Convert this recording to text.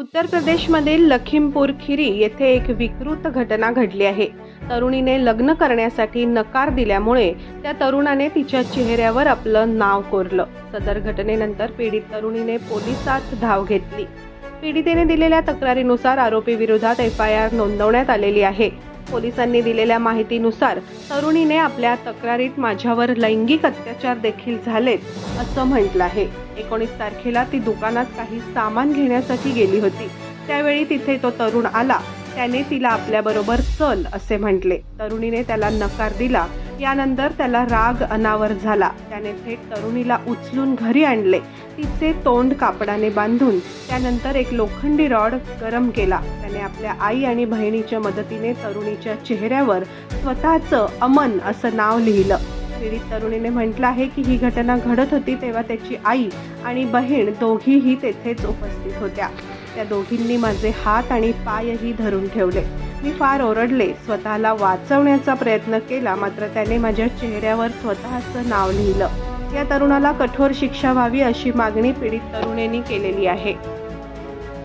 उत्तर प्रदेशमधील लखीमपूर खिरी येथे एक विकृत घटना घडली आहे. तरुणीने लग्न करण्यासाठी नकार दिल्यामुळे त्या तरुणाने तिच्या चेहऱ्यावर आपलं नाव कोरलं. सदर घटनेनंतर पीडित तरुणीने पोलिसात धाव घेतली. पीडितेने दिलेल्या तक्रारीनुसार आरोपी विरोधात एफ आय आर नोंदवण्यात आलेली आहे. पोलिसांनी दिलेल्या माहितीनुसार तरुणीने आपल्या तक्रारीत माझ्यावर लैंगिक अत्याचार देखील झालेत असं म्हटलं आहे. एकोणीस तारखेला ती दुकानात काही सामान घेण्यासाठी गेली होती. त्यावेळी तिथे तो तरुण आला. त्याने तिला आपल्याबरोबर चल असे म्हटले. तरुणीने त्याला नकार दिला. यानंतर त्याला राग अनावर झाला. त्याने थेट तरुणीला उचलून घरी आणले. तिचे तोंड कापडाने बांधून त्यानंतर एक लोखंडी रॉड गरम केला. त्याने आपल्या आई आणि बहिणीच्या मदतीने तरुणीच्या चेहऱ्यावर स्वतःचं अमन असं नाव लिहिलं. पीडित तरुणीने म्हटलं आहे की ही घटना घडत होती तेव्हा त्याची आई आणि बहीण दोघीही तेथेच उपस्थित होत्या. त्या दोघींनी माझे हात आणि पायही धरून ठेवले. मी फार ओरडले स्वतःला वाचवण्याचा प्रयत्न केला मात्र त्याने माझ्या चेहऱ्यावर स्वतःचं नाव लिहिलं. या तरुणाला कठोर शिक्षा व्हावी अशी मागणी पीडित तरुणींनी केलेली आहे.